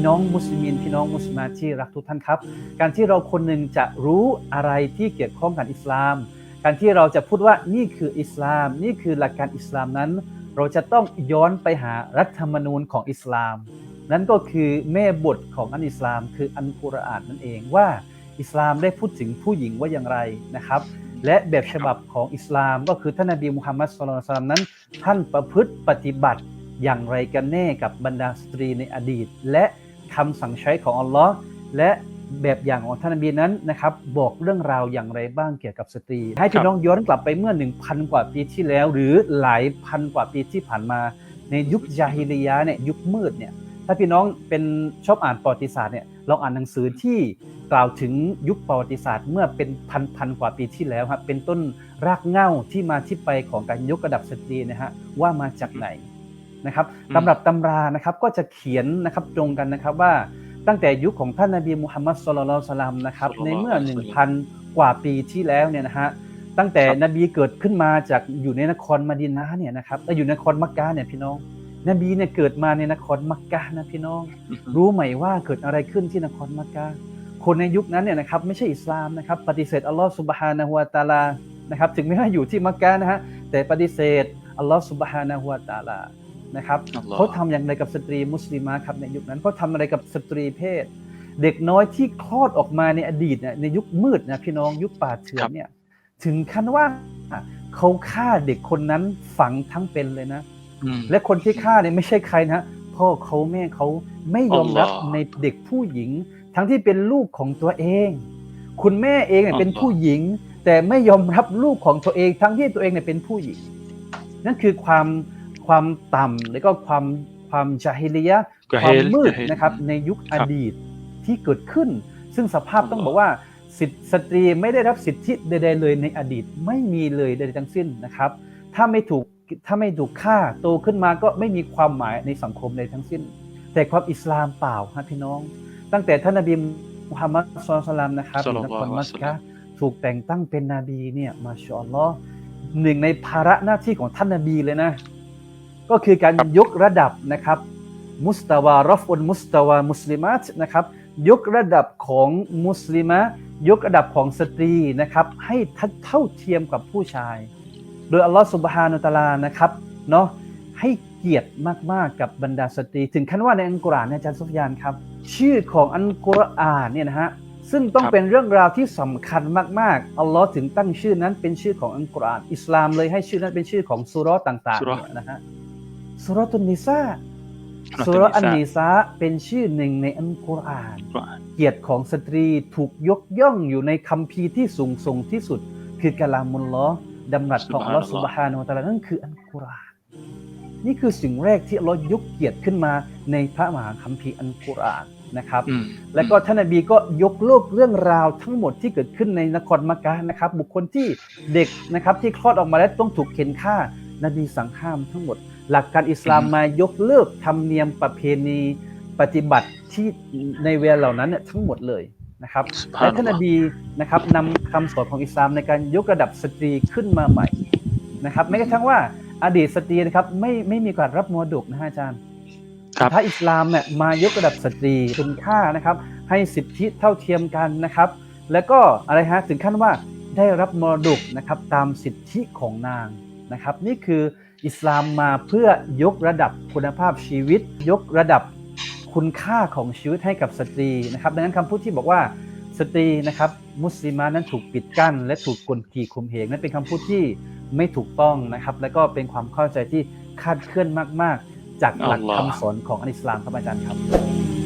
พี่น้องมุสลิมพี่น้องมุสลิมาที่รักทุกท่านครับ การที่เราคนหนึ่งจะรู้อะไรที่เกี่ยวข้องกับอิสลาม การที่เราจะพูดว่านี่คืออิสลาม นี่คือหลักการอิสลามนั้น เราจะต้องย้อนไปหารัฐธรรมนูญของอิสลาม นั่นก็คือแม่บทของอันอิสลาม คืออันกุรอานนั่นเองว่าอิสลามได้พูดถึงผู้หญิงว่าอย่างไรนะครับ และแบบฉบับของอิสลามก็คือท่านนบีมุฮัมมัดสุลลัลลอฮุอะลัยฮิวะซัลลัมนั้น ท่านประพฤติปฏิบัติอย่างไรกันแน่กับบรรดาสตรีในอดีต และ คำสั่งใช้ของอัลลอฮ์และแบบอย่างของท่านนบีนั้นนะครับบอกเรื่องราวอย่างไรบ้างเกี่ยวกับสตรี ให้พี่น้องย้อนกลับไปเมื่อ 1,000 กว่าปีที่แล้ว หรือหลายพันกว่าปีที่ผ่านมา ในยุคจาฮิลิยะเนี่ยยุคมืดเนี่ยถ้าพี่น้องเป็นชอบอ่านประวัติศาสตร์เนี่ยลองอ่านหนังสือที่กล่าวถึงยุคประวัติศาสตร์ เมื่อเป็นพันพันกว่าปีที่แล้วครับเป็นต้นรากเหง้าที่มาที่ไปของการยกระดับสตรีนะฮะว่ามาจากไหน นะครับอืมตำรับตำรานะครับก็จะเขียนนะครับตรงกันนะครับว่าตั้งแต่ยุคของท่านนบีมุฮัมมัดสุลลัลลอฮุอะลัยฮิวะสัลลัมนะครับในเมื่อ 1,000 กว่าปีที่แล้วเนี่ยนะฮะตั้งแต่ครับนบีเกิดขึ้นมาจากอยู่ในนครมะดินะห์เนี่ยนะครับแล้วอยู่ในนครมักกะเนี่ยพี่น้อง นบีเนี่ยเกิดมาในนครมักกะนะพี่น้อง รู้ไหมว่าเกิดอะไรขึ้นที่นครมักกะคนในยุคนั้นเนี่ยนะครับไม่ใช่อิสลามนะครับปฏิเสธอัลลอฮ์สุบฮานะฮุวาตะอาลานะครับถึงแม้ว่าอยู่ที่มักกะนะฮะแต่ปฏิเสธอัลลอฮ์สุบฮานะฮุวาตะอาลา นะครับอัลลอฮ์เขาทำอย่างไรกับสตรีมุสลิมะครับในยุคนั้นเขาทำอะไรกับสตรีเพศ เด็กน้อยที่คลอดออกมาในอดีตเนี่ยในยุคมืดนะพี่น้องยุคป่าเถื่อนเนี่ยถึงขั้นว่าเขาฆ่าเด็กคนนั้นฝังทั้งเป็นเลยนะอืมและคนที่ฆ่าเนี่ยไม่ใช่ใครนะพ่อเขาแม่เขาไม่ยอมรับอัลลอฮ์ในเด็กผู้หญิง ทั้งที่เป็นลูกของตัวเอง คุณแม่เองเนี่ยอัลลอฮ์เป็นผู้หญิง แต่ไม่ยอมรับลูกของตัวเอง ทั้งที่ตัวเองเนี่ยเป็นผู้หญิง นั่นคือความ ความต่ำและก็ความความจาฮิลิยะห์กะคเฮวามลมืดกะเฮลนะครับในยุคคอรับดีตที่เกิดขึ้น ซึ่งสภาพอัลลอฮ์ต้องบอกว่าสิทธิสตรีไม่ได้รับสิทธิใดๆเลยในอดีตไม่มีเลยใดๆทั้งสิ้นนะครับ ถ้าไม่ถูกถ้าไม่ถูกฆ่าโตขึ้นมาก็ไม่มีความหมายในสังคมใดทั้งสิ้น แต่ความอิสลามเปล่าครับพี่น้อง ตั้งแต่ท่านนบีมุฮัมมัดสุลลัลลอฮุอะลัยฮิวะสัลลัมนะครับศ็อลลันลลคอฮุรอะลัยฮิมัวะสซัลลักะมห์ถูกแต่งตั้งเป็นนบีเนี่ยมาชาอัลลอฮ์หนึ่งในภาระหน้าที่ของท่านนบีเลยนะ ก็คือการครับยกระดับนะครับมุสตาวารอฟอุนมุสตาวามุสลิมัตนะครับยกระดับของมุสลิมะยกระดับของสตรีนะครับให้ทัดเท่าเทียมกับผู้ชาย โดยอัลลอฮฺสุบฮานุตะอาลานะครับเนาะให้เกียรติมากๆกับบรรดาสตรี ถึงขั้นว่าในอัลกุรอานเนี่ยอาจารย์ซุฟยานครับ ชื่อของอัลกุรอานเนี่ยนะฮะซึ่งต้องครับเป็นเรื่องราวที่สำคัญมากๆอัลลอฮ์ถึงตั้งชื่อนั้นเป็นชื่อของอัลกุรอาน อิสลามเลยให้ชื่อนั้นเป็นชื่อของสุเราะห์ต่างสุๆเราะห์เนี่ยนะฮะ สุเราะตุนนิซาสุสุเราะห์เราะห์อันนินิสาซาเป็นชื่อหนึ่งในอัลกุรอานกุรอาน เกียรติของสตรีถูกยกย่องอยู่ในคัมภีร์ที่สูงส่งที่สุด คือกะลามุลลอฮ์ดำรัสของอัลลอฮ์ซุสุบบฮาฮานะนุฮูวะวะตะตะอาอาลาลานั่นคืออัลกุรอาน นี่คือสิ่งแรกที่อัลลอฮ์ยกเกียรติขึ้นมาในพระมหาคัมภีร์อัลกุรอานนะครับอืมแล้วก็ท่านนบีก็ยกโลกเรื่องราวทั้งหมดที่เกิดขึ้นในนครมักกะนะครับ บุคคลที่เด็กนะครับที่คลอดออกมาแล้วต้องถูกเข็นฆ่า นบีสั่งห้ามทั้งหมด หลักการอิสลามอืมมายกเลิกธรรมเนียมประเพณีปฏิบัติที่ในเวลาเหล่านั้นเนี่ยทั้งหมดเลยนะครับซุบฮาและนัลท่านลนอฮ์บีนะครับนำคำสอนของอิสลามในการยกระดับสตรีขึ้นมาใหม่นะครับแม้กระทั่งว่าอดีตสตรีนะครับไม่ไม่มีการรับมรดกนะฮะอาจารย์ครับถ้าอิสลามเนี่ยมายกระดับสตรีคุณค่านะครับ ให้สิทธิเท่าเทียมกันนะครับ แล้วก็อะไรฮะถึงขั้นว่าได้รับมรดกนะครับตามสิทธิของนาง นะครับนี่คืออิสลามมาเพื่อยกระดับคุณภาพชีวิต ยกระดับคุณค่าของชีวิตให้กับสตรีนะครับ ดังนั้นคำพูดที่บอกว่าสตรีนะครับมุสลิมานั้นถูกปิดกั้น และถูกกดขี่ข่มเหงนั้นเป็นคำพูดที่ไม่ถูกต้องนะครับ และก็เป็นความเข้าใจที่คลาดเคลื่อนมาก ๆ จากหลักอัลลอฮ์คำสอนของอัลอิสลามครับอาจารย์ครับ